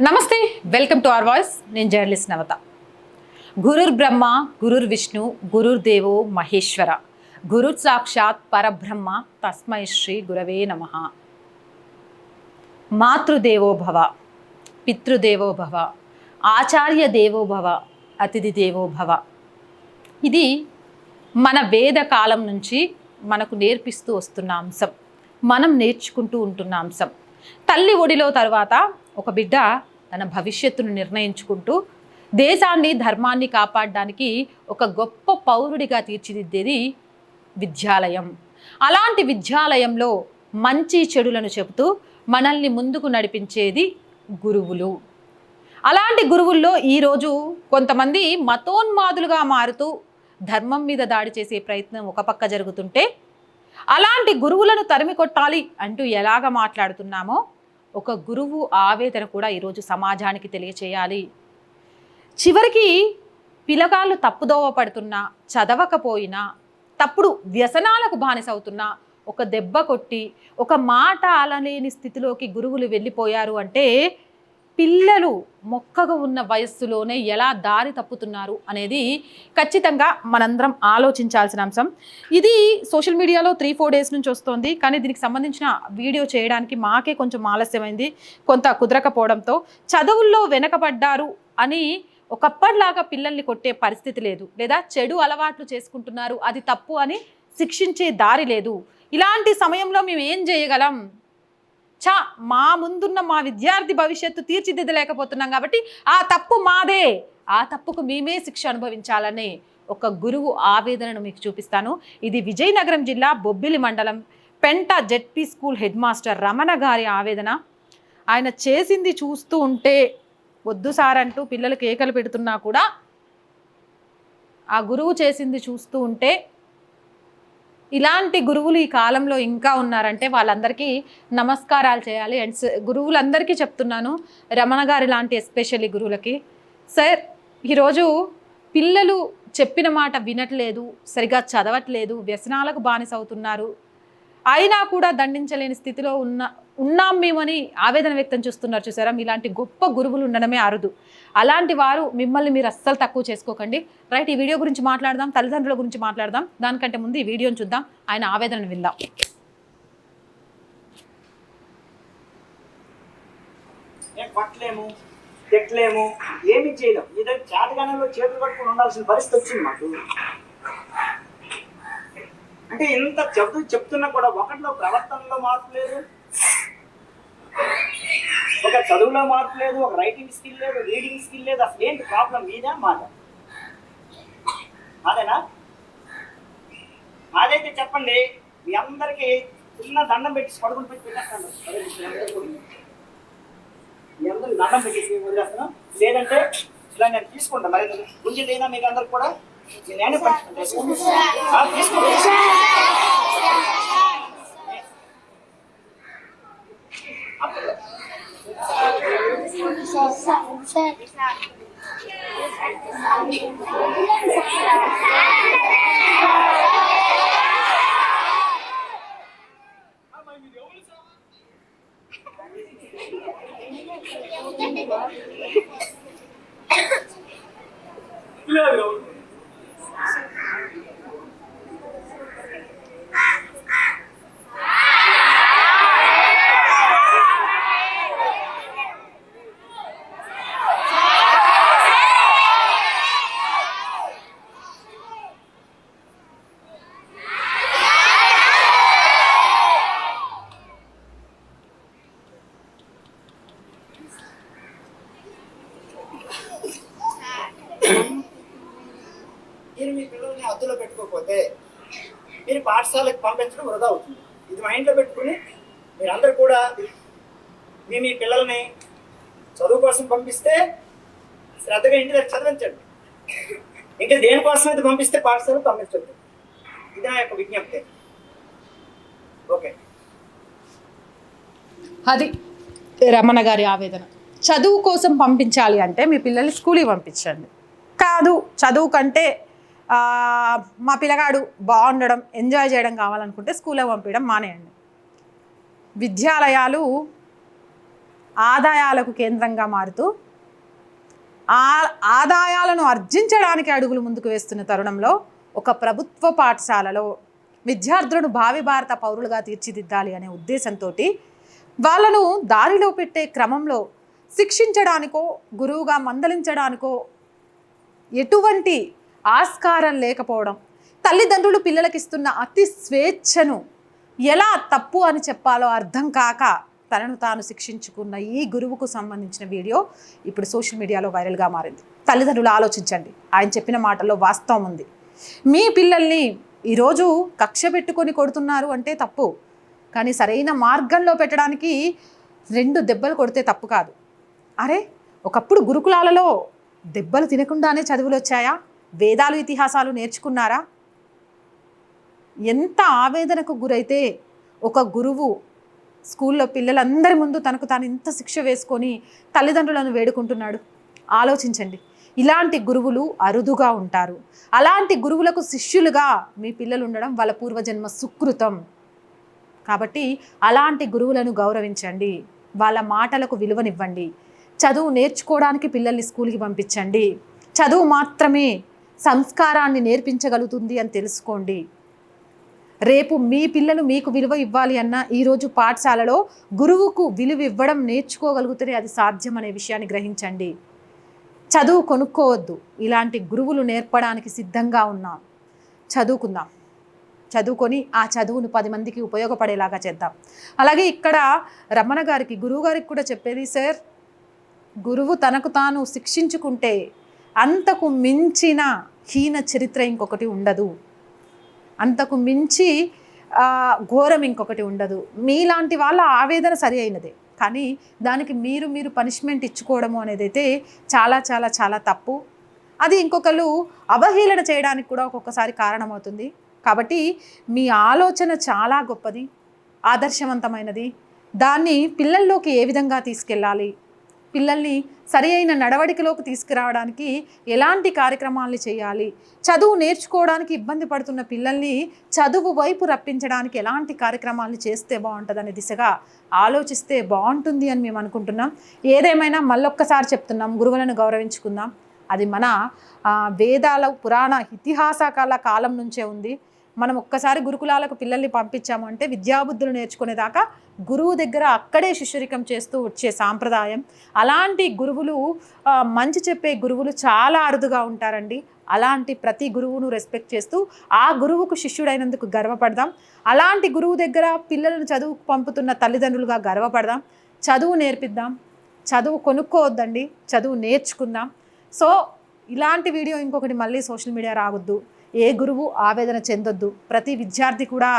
నమస్తే welcome to our voice. నేను journalist నవత. గురుర్ బ్రహ్మ గురుర్ విష్ణు గురుర్ దేవో మహేశ్వర. గురు సాక్షాత్ పరబ్రహ్మ తస్మై శ్రీ గురవే నమ. మాతృదేవో భవ పితృదేవో భవ ఆచార్య దేవో భవ అతిథి దేవో భవ. ఇది మన వేద కాలం నుంచి మనకు నేర్పిస్తూ వస్తున్న అంశం. మనం నేర్చుకుంటూ ఉంటున్న అంశం. తల్లి ఒడిలో తర్వాత ఒక బిడ్డ తన భవిష్యత్తును నిర్ణయించుకుంటూ దేశాన్ని ధర్మాన్ని కాపాడడానికి ఒక గొప్ప పౌరుడిగా తీర్చిదిద్దేది విద్యాలయం. అలాంటి విద్యాలయంలో మంచి చెడులను చెబుతూ మనల్ని ముందుకు నడిపించేది గురువులు. అలాంటి గురువుల్లో ఈరోజు కొంతమంది మతోన్మాదులుగా మారుతూ ధర్మం మీద దాడి చేసే ప్రయత్నం ఒక పక్క జరుగుతుంటే అలాంటి గురువులను తరిమి కొట్టాలి అంటూ ఎలాగ మాట్లాడుతున్నామో ఒక గురువు ఆవేదన కూడా ఈరోజు సమాజానికి తెలియచేయాలి. చివరికి పిల్లగాళ్ళు తప్పుదోవ పడుతున్నా చదవకపోయినా తప్పుడు వ్యసనాలకు బానిసవుతున్నా ఒక దెబ్బ కొట్టి ఒక మాట అలలేని స్థితిలోకి గురువులు వెళ్ళిపోయారు అంటే పిల్లలు మొక్కగా ఉన్న వయస్సులోనే ఎలా దారి తప్పుతున్నారు అనేది ఖచ్చితంగా మనందరం ఆలోచించాల్సిన అంశం. ఇది సోషల్ మీడియాలో త్రీ ఫోర్ డేస్ నుంచి వస్తుంది. కానీ దీనికి సంబంధించిన వీడియో చేయడానికి మాకే కొంచెం ఆలస్యమైంది. కొంత కుదరకపోవడంతో చదువుల్లో వెనకబడ్డారు అని ఒకప్పటిలాగా పిల్లల్ని కొట్టే పరిస్థితి లేదు. లేదా చెడు అలవాట్లు చేసుకుంటున్నారు. అది తప్పు అని శిక్షించే దారి లేదు. ఇలాంటి సమయంలో మేము ఏం చేయగలం? చా మా ముందున్న మా విద్యార్థి భవిష్యత్తు తీర్చిదిద్దలేకపోతున్నాం కాబట్టి ఆ తప్పు మాదే. ఆ తప్పుకు మేమే శిక్ష అనుభవించాలనే ఒక గురువు ఆవేదనను మీకు చూపిస్తాను. ఇది విజయనగరం జిల్లా బొబ్బిలి మండలం Penta ZP school head master Ramana గారి ఆవేదన. ఆయన చేసింది చూస్తూ ఉంటే వద్దు సార్ అంటూ పిల్లలు కేకలు పెడుతున్నా కూడా ఆ గురువు చేసింది చూస్తూ ఉంటే ఇలాంటి గురువులు ఈ కాలంలో ఇంకా ఉన్నారంటే వాళ్ళందరికీ నమస్కారాలు చేయాలి. అండ్ గురువులందరికీ చెప్తున్నాను రమణ గారి లాంటి ఎస్పెషల్లీ గురువులకి. సార్ ఈరోజు పిల్లలు చెప్పిన మాట వినట్లేదు సరిగా చదవట్లేదు వ్యసనాలకు బానిస అవుతున్నారు అయినా కూడా దండించలేని స్థితిలో ఉన్న ఉన్నాం మేమని ఆవేదన వ్యక్తం చేస్తున్నారు చూసారా? ఇలాంటి గొప్ప గురువులు ఉండడమే అరుదు. అలాంటి వారు మిమ్మల్ని మీరు అస్సలు తక్కువ చేసుకోకండి. రైట్ ఈ వీడియో గురించి మాట్లాడదాం తల్లిదండ్రుల గురించి మాట్లాడదాం. దానికంటే ముందు ఈ వీడియోని చూద్దాం. ఆయన ఆవేదనను విందాం. పట్టలేము ఏమి చేయలేము. మీ చేతగానంలో చేతులు పట్టుకుని ఉండాల్సిన పరిస్థితి వచ్చింది మాకు. అంటే ఇంత చెబుతూ చెప్తున్నా కూడా ఒకటిలో ప్రవర్తనలో మార్పు లేదు. ఒక చదువులో మార్పు లేదు ఒక రైటింగ్ స్కిల్ లేదు రీడింగ్ స్కిల్ లేదు. అసలు ఏంటి ప్రాబ్లం మీదా మాదా మాదేనా మాదైతే చెప్పండి మీ అందరికీ చిన్న దండం పెట్టి పడుకుని పెట్టి పెట్టేస్తాను మీ అందరికి దండం పెట్టేసి వదిలేస్తాను? లేదంటే ఇలా నేను తీసుకుంటాను మరి గుంజి లేదా మీకు అందరు కూడా? నేనే పంచుకుంటాను ఆ, తీసుకోండి అప్పుడు మీరు మీ పిల్లల్ని అద్దులో పెట్టుకోకపోతే మీరు పాఠశాలకు పంపించడం వృధా అవుతుంది. ఇది మైండ్లో పెట్టుకుని మీరందరూ కూడా మీ మీ పిల్లల్ని చదువు కోసం పంపిస్తే శ్రద్ధగా ఇంటి దగ్గర చదివించండి. ఇంకా దేనికోసం అయితే పంపిస్తే పాఠశాలకు పంపించండి. ఇది నా యొక్క విజ్ఞప్తి. ఓకే. అది రమణ గారి ఆవేదన. చదువు కోసం పంపించాలి అంటే మీ పిల్లల్ని స్కూల్కి పంపించండి. కాదు చదువు కంటే మా పిల్లగాడు బాగుండడం ఎంజాయ్ చేయడం కావాలనుకుంటే స్కూల్లో పంపించడం మానేయండి. విద్యాలయాలు ఆదాయాలకు కేంద్రంగా మారుతూ ఆ ఆదాయాలను ఆర్జించడానికి అడుగులు ముందుకు వేస్తున్న తరుణంలో ఒక ప్రభుత్వ పాఠశాలలో విద్యార్థులను భావి భారత పౌరులుగా తీర్చిదిద్దాలి అనే ఉద్దేశంతో వాళ్ళను దారిలో పెట్టే క్రమంలో శిక్షించడానికో గురువుగా మందలించడానికో ఎటువంటి ఆస్కారం లేకపోవడం తల్లిదండ్రులు పిల్లలకి ఇస్తున్న అతి స్వేచ్ఛను ఎలా తప్పు అని చెప్పాలో అర్థం కాక తనను తాను శిక్షించుకున్న ఈ గురువుకు సంబంధించిన వీడియో ఇప్పుడు సోషల్ మీడియాలో వైరల్గా మారింది. తల్లిదండ్రులు ఆలోచించండి. ఆయన చెప్పిన మాటల్లో వాస్తవం ఉంది. మీ పిల్లల్ని ఈరోజు కక్ష పెట్టుకొని కొడుతున్నారు అంటే తప్పు. కానీ సరైన మార్గంలో పెట్టడానికి రెండు దెబ్బలు కొడితే తప్పు కాదు. అరే ఒకప్పుడు గురుకులాలలో దెబ్బలు తినకుండానే చదువులు వచ్చాయా? వేదాలు ఇతిహాసాలు నేర్చుకున్నారా? ఎంత ఆవేదనకు గురైతే ఒక గురువు స్కూల్లో పిల్లలందరి ముందు తనకు తాను ఇంత శిక్ష వేసుకొని తల్లిదండ్రులను వేడుకుంటున్నాడు. ఆలోచించండి. ఇలాంటి గురువులు అరుదుగా ఉంటారు. అలాంటి గురువులకు శిష్యులుగా మీ పిల్లలు ఉండడం వాళ్ళ పూర్వజన్మ సుకృతం. కాబట్టి అలాంటి గురువులను గౌరవించండి. వాళ్ళ మాటలకు విలువనివ్వండి. చదువు నేర్చుకోవడానికి పిల్లల్ని స్కూల్కి పంపించండి. చదువు మాత్రమే సంస్కారాన్ని నేర్పించగలుగుతుంది అని తెలుసుకోండి. రేపు మీ పిల్లలు మీకు విలువ ఇవ్వాలి అన్న ఈరోజు పాఠశాలలో గురువుకు విలువ ఇవ్వడం నేర్చుకోగలిగితేనే అది సాధ్యం అనే విషయాన్ని గ్రహించండి. చదువు కొనుక్కోవద్దు. ఇలాంటి గురువులు నేర్పడానికి సిద్ధంగా ఉన్నాం. చదువుకుందాం. చదువుకొని ఆ చదువును పది మందికి ఉపయోగపడేలాగా చేద్దాం. అలాగే ఇక్కడ రమణ గారికి గురువు గారికి కూడా చెప్పేది సార్ గురువు తనకు తాను శిక్షించుకుంటే అంతకు మించిన హీన చరిత్ర ఇంకొకటి ఉండదు. అంతకు మించి ఘోరం ఇంకొకటి ఉండదు. మీలాంటి వాళ్ళ ఆవేదన సరి అయినదే. కానీ దానికి మీరు మీరు పనిష్మెంట్ ఇచ్చుకోవడము అనేది అయితే చాలా చాలా చాలా తప్పు. అది ఇంకొకరు అవహేళన చేయడానికి కూడా ఒక్కొక్కసారి కారణమవుతుంది. కాబట్టి మీ ఆలోచన చాలా గొప్పది ఆదర్శవంతమైనది. దాన్ని పిల్లల్లోకి ఏ విధంగా తీసుకెళ్ళాలి? పిల్లల్ని సరి అయిన నడవడికలోకి తీసుకురావడానికి ఎలాంటి కార్యక్రమాలు చేయాలి? చదువు నేర్చుకోవడానికి ఇబ్బంది పడుతున్న పిల్లల్ని చదువు వైపు రప్పించడానికి ఎలాంటి కార్యక్రమాలు చేస్తే బాగుంటుందనే దిశగా ఆలోచిస్తే బాగుంటుంది అని మేము అనుకుంటున్నాం. ఏదేమైనా మళ్ళొక్కసారి చెప్తున్నాం గురువులను గౌరవించుకుందాం. అది మన వేదాల పురాణ ఇతిహాసకాల కాలం నుంచే ఉంది. మనం ఒక్కసారి గురుకులాలకు పిల్లల్ని పంపించాము అంటే విద్యాబుద్ధులు నేర్చుకునేదాకా గురువు దగ్గర అక్కడే శిష్యరికం చేస్తూ వచ్చే సాంప్రదాయం. అలాంటి గురువులు మంచి చెప్పే గురువులు చాలా అరుదుగా ఉంటారండి. అలాంటి ప్రతి గురువును రెస్పెక్ట్ చేస్తూ ఆ గురువుకు శిష్యుడైనందుకు గర్వపడదాం. అలాంటి గురువు దగ్గర పిల్లలను చదువుకు పంపుతున్న తల్లిదండ్రులుగా గర్వపడదాం. చదువు నేర్పిద్దాం. చదువు కొనుక్కోవద్దండి. చదువు నేర్చుకుందాం. సో ఇలాంటి వీడియో ఇంకొకటి మళ్ళీ సోషల్ మీడియా రావద్దు. ఏ గురువు ఆవేదన చెందొద్దు. ప్రతి విద్యార్థి కూడా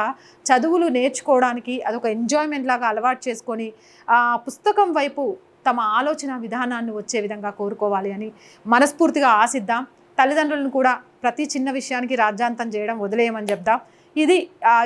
చదువులు నేర్చుకోవడానికి అదొక ఎంజాయ్మెంట్ లాగా అలవాటు చేసుకొని ఆ పుస్తకం వైపు తమ ఆలోచన విధానాన్ని వచ్చే విధంగా కోరుకోవాలి అని మనస్ఫూర్తిగా ఆశిద్దాం. తల్లిదండ్రులను కూడా ప్రతి చిన్న విషయానికి రాజ్యాంతం చేయడం వదిలేయమని చెప్దాం. ఇది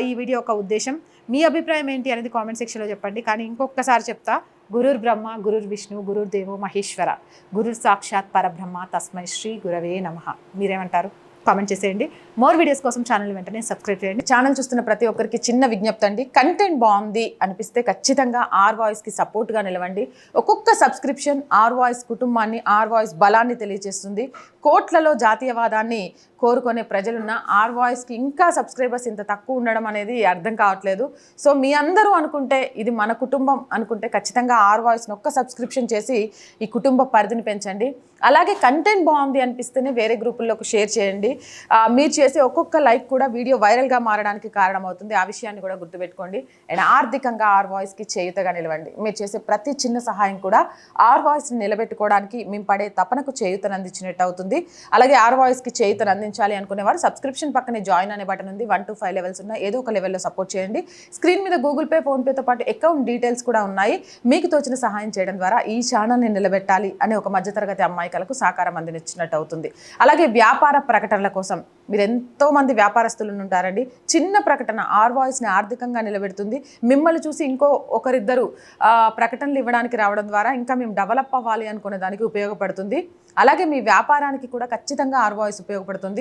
ఈ వీడియో యొక్క ఉద్దేశం. మీ అభిప్రాయం ఏంటి అనేది కామెంట్ సెక్షన్లో చెప్పండి. కానీ ఇంకొకసారి చెప్తా గురుర్ బ్రహ్మ గురుర్ విష్ణు గురుర్ దేవో మహేశ్వర గురుర్ సాక్షాత్ పరబ్రహ్మ తస్మై శ్రీ గురవే నమః. మీరేమంటారు? కామెంట్ చేసేయండి. మోర్ వీడియోస్ కోసం ఛానల్ వెంటనే సబ్స్క్రైబ్ చేయండి. ఛానల్ చూస్తున్న ప్రతి ఒక్కరికి చిన్న విజ్ఞప్తి అండి. కంటెంట్ బాగుంది అనిపిస్తే ఖచ్చితంగా ఆర్ వాయిస్కి సపోర్ట్గా నిలవండి. ఒక్కొక్క సబ్స్క్రిప్షన్ ఆర్ వాయిస్ కుటుంబాన్ని ఆర్ వాయిస్ బలాన్ని తెలియజేస్తుంది. కోట్లలో జాతీయవాదాన్ని కోరుకునే ప్రజలున్న ఆర్ వాయిస్కి ఇంకా సబ్స్క్రైబర్స్ ఇంత తక్కువ ఉండడం అనేది అర్థం కావట్లేదు. సో మీ అందరూ అనుకుంటే ఇది మన కుటుంబం అనుకుంటే ఖచ్చితంగా ఆర్ వాయిస్ని ఒక్క సబ్స్క్రిప్షన్ చేసి ఈ కుటుంబ పరిధిని పెంచండి. అలాగే కంటెంట్ బాగుంది అనిపిస్తేనే వేరే గ్రూపుల్లోకి షేర్ చేయండి. మీరు చేసే ఒక్కొక్క లైక్ కూడా వీడియో వైరల్గా మారడానికి కారణమవుతుంది. ఆ విషయాన్ని కూడా గుర్తుపెట్టుకోండి. అండ్ ఆర్థికంగా ఆర్ వాయిస్కి చేయుతగా నిలవండి. మీరు చేసే ప్రతి చిన్న సహాయం కూడా ఆర్ వాయిస్ని నిలబెట్టుకోవడానికి మేము పడే తపనకు చేయుతను అందించినట్టు అవుతుంది. అలాగే ఆర్ వాయిస్కి చేయుతను అనుకునే అనుకునేవారు. సబ్స్క్రిప్షన్ పక్కనే జాయిన్ అనే బటన్ ఉంది. వన్ టు ఫైవ్ లెవెల్స్ ఉన్నాయి. ఏదో ఒక లెవెల్లో సపోర్ట్ చేయండి. స్క్రీన్ మీద గూగుల్ పే ఫోన్పేతో పాటు అకౌంట్ డీటెయిల్స్ కూడా ఉన్నాయి. మీకు తోచిన సహాయం చేయడం ద్వారా ఈ ఛానల్ని నిలబెట్టాలి అనే ఒక మధ్యతరగతి అమ్మాయికలకు సహకారం అందించినట్టు అవుతుంది. అలాగే వ్యాపార ప్రకటనల కోసం మీరు ఎంతో మంది వ్యాపారస్తులు ఉంటారండి. చిన్న ప్రకటన ఆర్ వాయిస్ని ఆర్థికంగా నిలబెడుతుంది. మిమ్మల్ని చూసి ఇంకో ఒకరిద్దరు ప్రకటనలు ఇవ్వడానికి రావడం ద్వారా ఇంకా మేము డెవలప్ అవ్వాలి అనుకునే దానికి ఉపయోగపడుతుంది. అలాగే మీ వ్యాపారానికి కూడా ఖచ్చితంగా ఆర్ వాయిస్ ఉపయోగపడుతుంది.